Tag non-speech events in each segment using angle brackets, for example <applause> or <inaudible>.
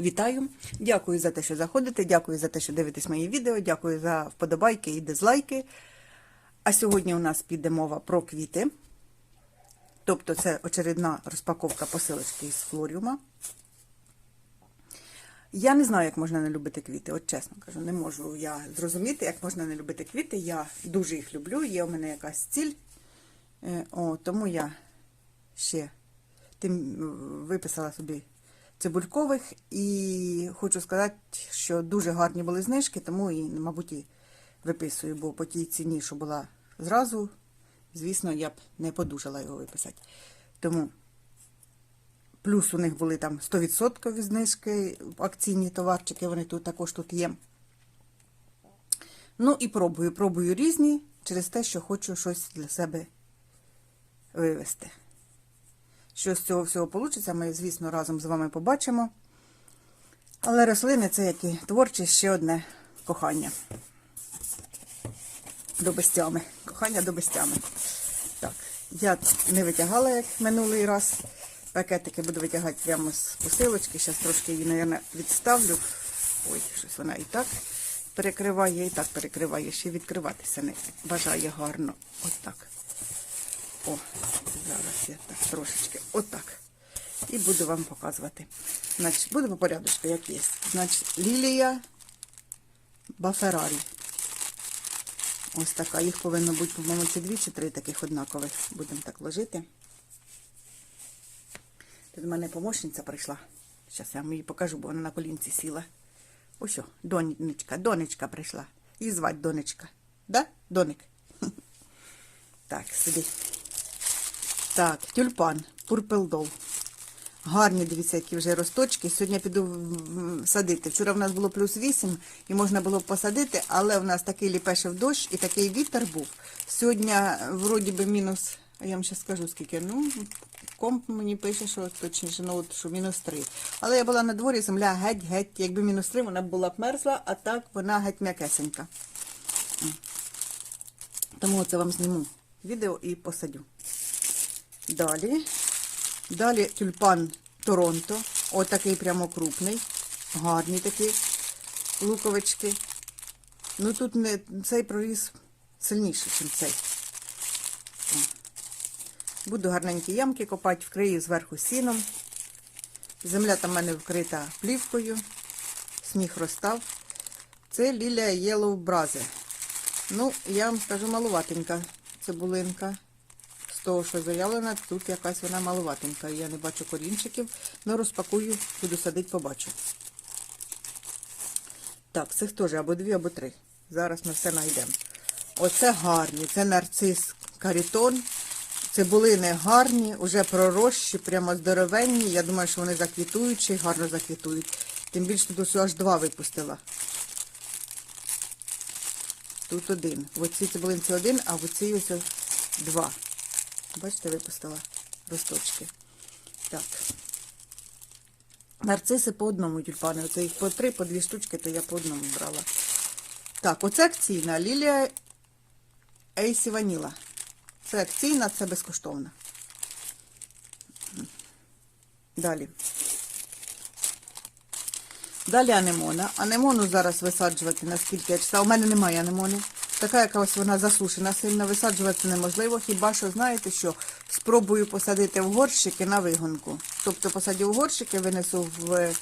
Вітаю! Дякую за те, що заходите, дякую за те, що дивитесь мої відео, дякую за вподобайки і дизлайки. А сьогодні у нас піде мова про квіти. Тобто це очередна розпаковка посилочки із флоріума. Я не знаю, як можна не любити квіти, от чесно кажу, не можу я зрозуміти, як можна не любити квіти. Я дуже їх люблю, є у мене якась ціль. Е, О, тому я ще тим виписала собі цибулькових і хочу сказати, що дуже гарні були знижки, тому і, мабуть, і виписую, бо по тій ціні, що була зразу, звісно, я б не подужала його виписати. Тому плюс у них були там 100% знижки, акційні товарчики, вони тут також тут є. Ну і пробую, пробую різні через те, що хочу щось для себе вивести. Що з цього всього вийде, ми, звісно, разом з вами побачимо. Але рослини це як і творчість ще одне кохання. До безтями. Кохання до безтями. Так, я не витягала, як минулий раз. Пакетики буду витягати прямо з посилочки. Зараз трошки її, мабуть, відставлю. Ой, щось вона і так перекриває, і так перекриває. Ще відкриватися не бажає гарно. Отак. О, зараз я так трошечки отак. І буду вам показувати. Значить, буду по порядочку, як є. Значить, лілія Баферарі. Ось така. Їх повинно бути, по-моєму, чи дві, чи три таких однакових. Будемо так ложити. Тут до мене помощниця прийшла. Зараз я вам її покажу, бо вона на колінці сіла. Ось, о, донечка, донечка прийшла. Її звати донечка. Да? Доник? <laughs> Так, сиди. Так, тюльпан, пурпелдол. Гарні, дивіться, які вже росточки. Сьогодні піду садити. Вчора в нас було плюс 8 і можна було посадити, але в нас такий ліпешив дощ і такий вітер був. Сьогодні, вроді би, мінус, я вам зараз скажу скільки. Ну, комп мені пише, що точніше, ну, от, що мінус 3. Але я була на дворі, земля геть-геть. Якби мінус 3, вона була б мерзла, а так вона геть м'якесенька. Тому це вам зніму відео і посадю. Далі. Далі тюльпан Торонто. Отакий прямо крупний. Гарні такі луковички. Ну тут не, цей проріс сильніший, ніж цей. Буду гарненькі ямки копати, вкрию зверху сіном. Земля там в мене вкрита плівкою. Сніг розстав. Це лілія Yellow Braze. Ну, я вам скажу малуватенька цибулинка. Того, що заявлено, тут якась вона малуватенька. Я не бачу корінчиків, але розпакую, буду садити, побачу. Так, цих теж або дві, або три. Зараз ми все знайдемо. Оце гарні, це нарцис карітон. Цибулини гарні, вже пророщі, прямо здоровенні. Я думаю, що вони заквітуючі, гарно заквітують. Тим більше тут ось аж два випустила. Тут один. В оцій цибулинці один, а в оцій ось два. Бачите, випустила росточки. Так. Нарциси по одному тюльпани. Оце їх по три, по дві штучки, то я по одному брала. Так, оце акційна лілія Ейсі Ваніла. Це акційна, це безкоштовна. Далі. Далі анемона. Анемону зараз висаджувати, наскільки я читала. У мене немає анемони. Така якась вона засушена, сильно висаджувати неможливо. Хіба що, знаєте що, спробую посадити в горщики на вигонку. Тобто посадю в горщики, винесу в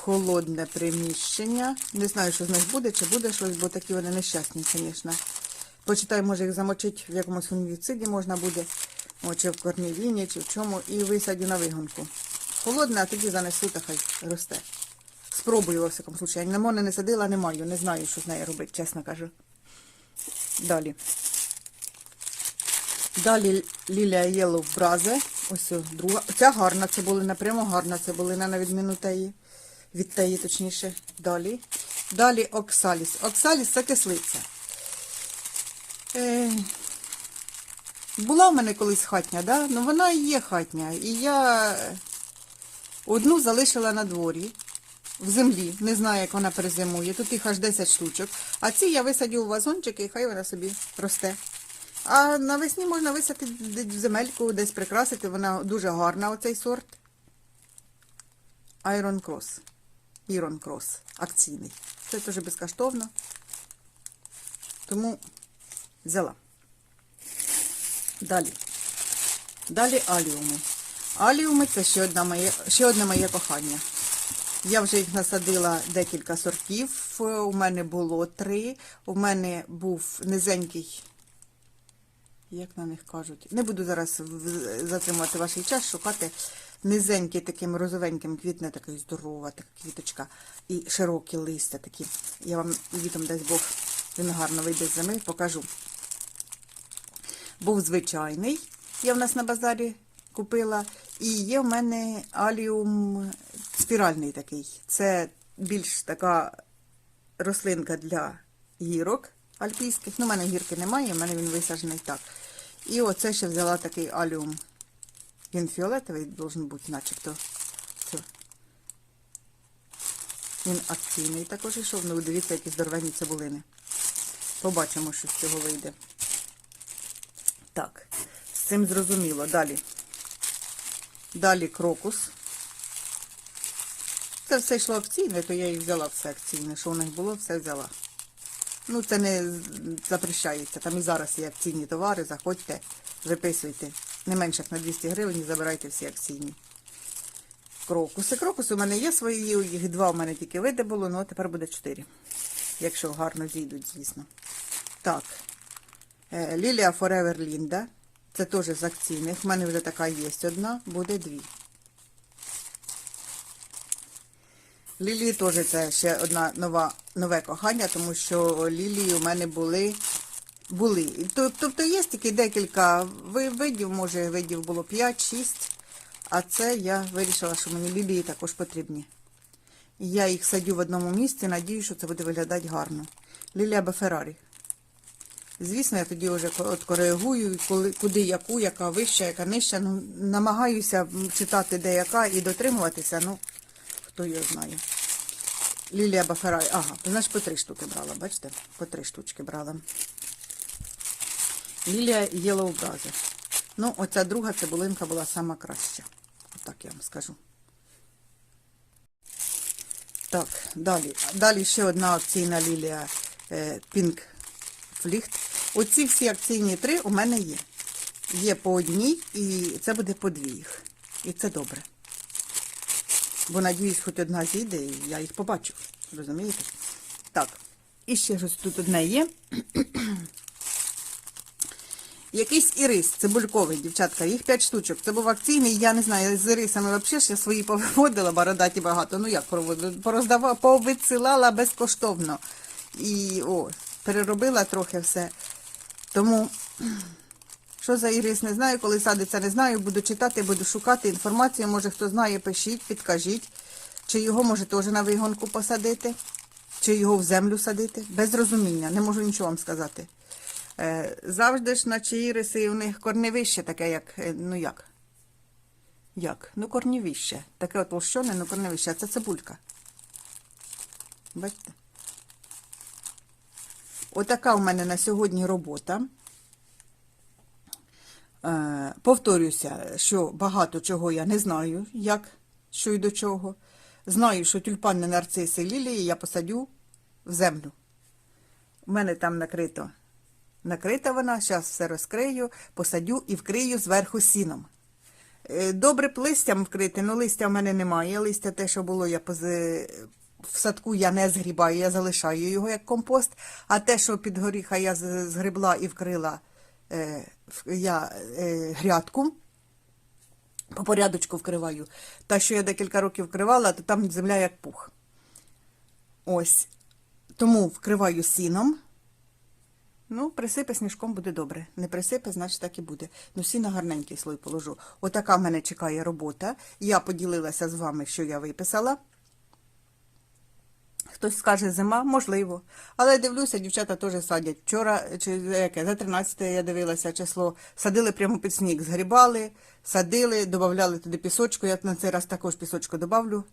холодне приміщення. Не знаю, що з них буде, чи буде щось, бо такі вони нещасні, звісно. Почитаю, може їх замочити в якомусь фунгіциді можна буде, О, чи в корнівіні, чи в чому, і висадю на вигонку. Холодне, а тоді занесу та хай росте. Спробую, во всякому случаю. Я Лимони не садила, не маю. Не знаю, що з нею робити, чесно кажу. Далі. Далі лілія Yellow Braze. Ось друга. Ця гарна цибулина, прямо гарна цибулина, на відміну теї. Від теї, точніше. Далі. Далі Оксаліс. Оксаліс це кислиця. Е, була в мене колись хатня, да? ну вона і є хатня. І я одну залишила на дворі в землі. Не знаю, як вона перезимує. Тут їх аж 10 штучок. А ці я висадю у вазончики, і хай вона собі росте. А навесні можна висадити в земельку, десь прикрасити. Вона дуже гарна, оцей сорт. Iron Cross. Ірон Крос акційний. Це теж безкоштовно. Тому взяла. Далі. Далі аліуми. Аліуми це ще, одна моє, ще одне моє кохання. Я вже їх насадила декілька сортів. У мене було три. У мене був низенький, як на них кажуть, не буду зараз затримувати ваш час, шукати низенький таким розовеньким квітне, такий здорова, така квіточка, і широкі листя такі. Я вам літом дасть Бог, він гарно вийде з зими, покажу. Був звичайний, я в нас на базарі купила. І є в мене аліум спіральний такий. Це більш така рослинка для гірок альпійських. Ну, в мене гірки немає, в мене він висаджений так. І оце ще взяла такий аліум. Він фіолетовий должен бути, начебто. Це. Він акційний також йшов. Ну, дивіться, які здоровенні цибулини. Побачимо, що з цього вийде. Так, з цим зрозуміло. Далі. Далі крокус. Це все йшло акційне, то я їх взяла все акційне. Що у них було, все взяла. Ну, це не запрещається. Там і зараз є акційні товари, заходьте, виписуйте. Не менше як на 200 гривень забирайте всі акційні. Крокуси. Крокуси у мене є свої, їх два у мене тільки види було, ну а тепер буде чотири. Якщо гарно зійдуть, звісно. Так. Е, Лілія Forever Linda. Це теж з акційних. У мене вже така є одна, буде дві. Лілії теж це ще одна нова, нове кохання, тому що лілії у мене були. були. Тобто є тільки декілька видів, може видів було 5-6, а це я вирішила, що мені лілії також потрібні. Я їх садю в одному місці, надію, що це буде виглядати гарно. Лілія Беферарі. Звісно, я тоді вже коригую, коли, куди яку, яка вища, яка нижча. Ну, намагаюся читати де яка і дотримуватися, ну, хто його знає. Лілія Баферай. Ага, значить по три штуки брала, бачите? По три штучки брала. Лілія Brother. Ну, оця друга цибулинка була сама краща. Отак я вам скажу. Так, далі. Далі ще одна акційна лілія е, Pink Flicht. Оці всі акційні три у мене є. Є по одній, і це буде по дві їх. І це добре. Бо надіюсь, хоч одна зійде, і я їх побачу. Розумієте? Так, і ще щось тут одне є. <clears throat> Якийсь ірис цибульковий, дівчатка, їх 5 штучок. Це був акційний, я не знаю, з ірисами взагалі ж я свої повиводила, бородаті багато. Ну як проводила? Безкоштовно. І о, переробила трохи все. Тому, що за ірис, не знаю, коли садиться, не знаю. Буду читати, буду шукати інформацію. Може, хто знає, пишіть, підкажіть. Чи його може теж на вигонку посадити, чи його в землю садити. Без розуміння, не можу нічого вам сказати. Е, завжди ж наче іриси у них корневище таке, як, е, ну як? Як? Ну, корневище. Таке от лощоне, ну корневище. А це цибулька. Бачите? Отака у мене на сьогодні робота. Е, повторюся, що багато чого я не знаю, як, що і до чого. Знаю, що тюльпани, нарциси, лілії я посадю в землю. У мене там накрито. Накрита вона, зараз все розкрию, посадю і вкрию зверху сіном. Е, Добре листям вкрити, але листя в мене немає. Листя те, що було, я пози... в садку я не згрібаю, я залишаю його як компост. А те, що під горіха я з- згребла і вкрила я е, грядку, по порядочку вкриваю. Та, що я декілька років вкривала, то там земля як пух. Ось. Тому вкриваю сіном. Ну, присипе сніжком буде добре. Не присипе, значить так і буде. Ну, сіна гарненький слой положу. Отака в мене чекає робота. Я поділилася з вами, що я виписала. Хтось скаже зима, можливо. Але дивлюся, дівчата теж садять. Вчора, чи яке, за 13 я дивилася число, садили прямо під сніг, згрібали, садили, додавали туди пісочку. Я на цей раз також пісочку добавлю,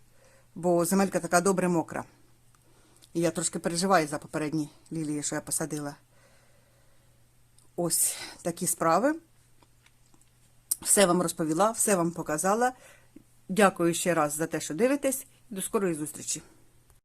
бо земелька така добре мокра. І я трошки переживаю за попередні лілії, що я посадила. Ось такі справи. Все вам розповіла, все вам показала. Дякую ще раз за те, що дивитесь. До скорої зустрічі!